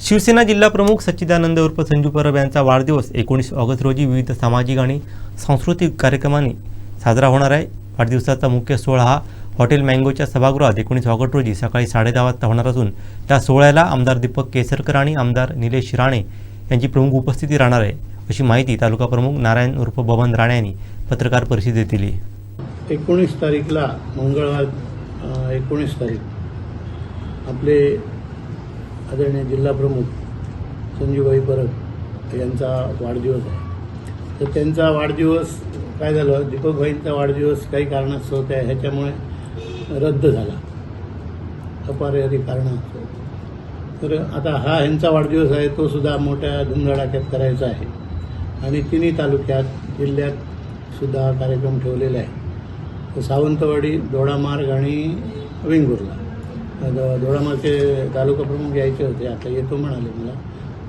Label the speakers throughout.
Speaker 1: शिवसेना जिल्हा प्रमुख सच्चिदानंद उर्फ संजू परब यांचा वाढदिवस एकोणीस ऑगस्ट रोजी विविध सामाजिक आणि सांस्कृतिक कार्यक्रमांनी साजरा होणार आहे. वाढदिवसाचा मुख्य सोहळा हा हॉटेल मँगोच्या सभागृहात एकोणीस ऑगस्ट रोजी सकाळी साडेदहा वाजता होणार असून त्या सोहळ्याला आमदार दीपक केसरकर आणि आमदार निलेश राणे यांची प्रमुख उपस्थिती राहणार आहे अशी माहिती तालुका प्रमुख नारायण उर्फ बबन राणे यांनी पत्रकार परिषदेत दिली.
Speaker 2: एकोणीस तारीखला मंगळवार एकोणीस तारीख. आपले आदरणीय जिल्हा प्रमुख संजूभाई परब यांचा वाढदिवस आहे. तर त्यांचा वाढदिवस काय झालं? दीपकभाईंचा वाढदिवस काही कारणास्तव त्या ह्याच्यामुळे रद्द झाला. अपरिहार्य कारणास्तव. तर आता हा ह्यांचा वाढदिवस आहे. तो सुद्धा मोठ्या धुमधडाक्यात करायचा आहे. आणि तिन्ही तालुक्यात जिल्ह्यात सुद्धा कार्यक्रम ठेवलेला आहे सावंतवाडी दोडामार्ग आणि वेंगुर्ला. आता तालुका प्रमुख यायचे होते आता येतो म्हणाले मला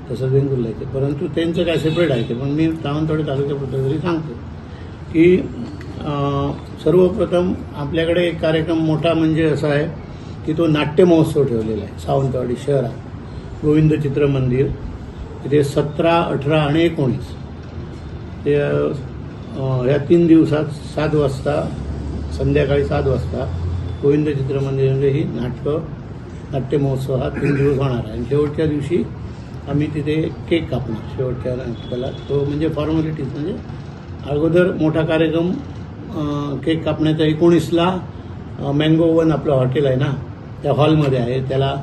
Speaker 2: तसंच वेंगुर्ला येते परंतु त्यांचं काय सेपरेट आहे ते पण मी सावंतवाडी तालुक्याबद्दल तरी सांगतो की सर्वप्रथम आपल्याकडे एक कार्यक्रम मोठा म्हणजे असा आहे की तो नाट्य महोत्सव ठेवलेला आहे सावंतवाडी शहरात. गोविंद चित्र मंदिर तिथे सतरा अठरा आणि एकोणीस. ते ह्या तीन दिवसात सात वाजता संध्याकाळी सात वाजता गोविंद चित्रमंदिरामध्ये ही नाटकं नाट्य महोत्सव हा तीन दिवस होणार आहे. आणि शेवटच्या दिवशी आम्ही तिथे केक कापणार शेवटच्या नाटकाला. तो म्हणजे फॉर्मॅलिटीज म्हणजे अगोदर मोठा कार्यक्रम केक कापण्याचा एकोणीसला मँगो वन आपलं हॉटेल आहे ना त्या हॉलमध्ये आहे. त्याला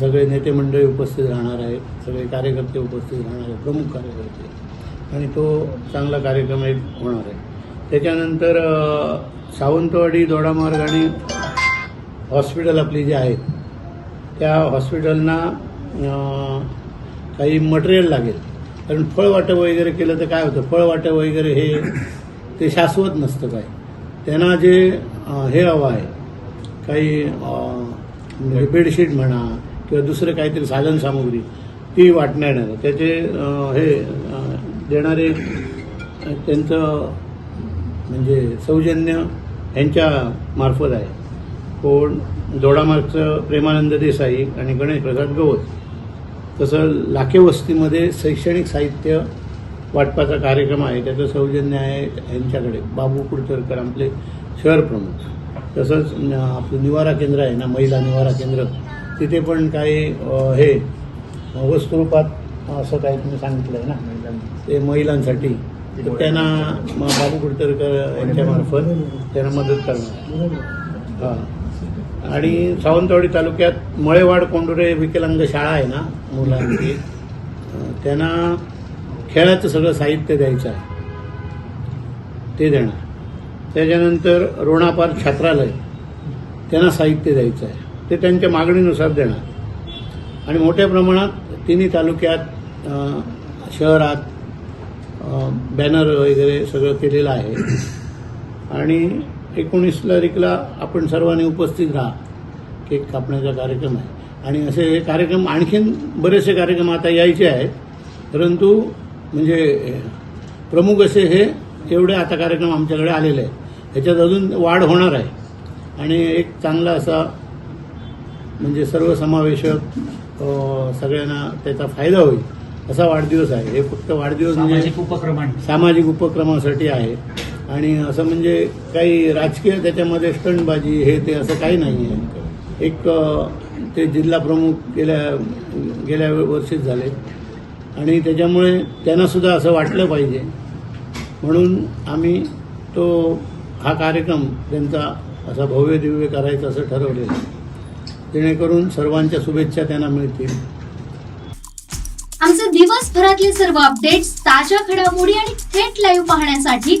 Speaker 2: सगळे नेते मंडळी उपस्थित राहणार आहेत सगळे कार्यकर्ते उपस्थित राहणार आहेत प्रमुख कार्यकर्ते. आणि तो चांगला कार्यक्रम एक होणार आहे. त्याच्यानंतर सावंतवाडी दोडामार्ग आणि हॉस्पिटल आपली जी आहेत त्या हॉस्पिटलना काही मटेरियल लागेल. कारण फळ वाटप वगैरे केलं तर काय होतं? फळ वाटप वगैरे हे ते शाश्वत नसतं काय. त्यांना जे हे हवं आहे काही म्हणजे बेडशीट म्हणा किंवा दुसरं काहीतरी साधन सामुग्री ती वाटण्यात येणार. त्याचे हे देणारे त्यांचं म्हणजे सौजन्य यांच्या मार्फत आहे. कोण दोडामार्गचं प्रेमानंद देसाई आणि गणेश प्रसाद गवत तसं लाखे वस्तीमध्ये शैक्षणिक साहित्य वाटपाचा कार्यक्रम आहे त्याचं सौजन्य आहे यांच्याकडे. बाबू कुडतरकर आपले शहर प्रमुख. तसंच आपलं निवारा केंद्र आहे ना महिला निवारा केंद्र. तिथे पण काही हे वस्तुरूपात असं काही तुम्ही सांगितलं आहे ना ते महिलांसाठी. तर त्यांना बाबू कुडतरकर यांच्यामार्फत त्यांना मदत करणार हां. आणि सावंतवाडी तालुक्यात मळेवाड कोंडुरे विकलांग शाळा आहे ना मुलांची त्यांना खेळाचं सगळं साहित्य द्यायचं आहे. ते देणार. त्याच्यानंतर रोणापार छात्रालय त्यांना साहित्य द्यायचं आहे. ते त्यांच्या मागणीनुसार देणार. आणि मोठ्या प्रमाणात तिन्ही तालुक्यात शहरात बॅनर वगैरे सगळं केलेलं आहे. आणि एकोणीस तारीखला आपण सर्वांनी उपस्थित राहा केक कापण्याचा कार्यक्रम आहे. आणि असे हे कार्यक्रम आणखीन बरेचसे कार्यक्रम आता यायचे आहेत परंतु म्हणजे प्रमुख असे हे एवढे आता कार्यक्रम आमच्याकडे आलेले आहेत. ह्याच्यात अजून वाढ होणार आहे. आणि एक चांगला असा म्हणजे सर्वसमावेशक सगळ्यांना त्याचा फायदा होईल असा वाढदिवस आहे. हे फक्त वाढदिवस म्हणजे
Speaker 3: सामाजिक उपक्रमांनी.
Speaker 2: सामाजिक उपक्रमासाठी आहे. आणि असं म्हणजे काही राजकीय त्याच्यामध्ये स्टंटबाजी हे ते असं काही नाही आहे एक ते जिल्हा प्रमुख गेल्या गेल्या वर्षीच झाले. आणि त्याच्यामुळे त्यांनासुद्धा असं वाटलं पाहिजे. म्हणून आम्ही तो हा कार्यक्रम त्यांचा असा भव्य दिव्य करायचा असं ठरवलेलं जेणेकरून सर्वांच्या शुभेच्छा त्यांना मिळतील.
Speaker 4: आमचे दिवसभरातले सर्व अपडेट्स ताज्या घडामोडी आणि थेट लाईव्ह पाहण्यासाठी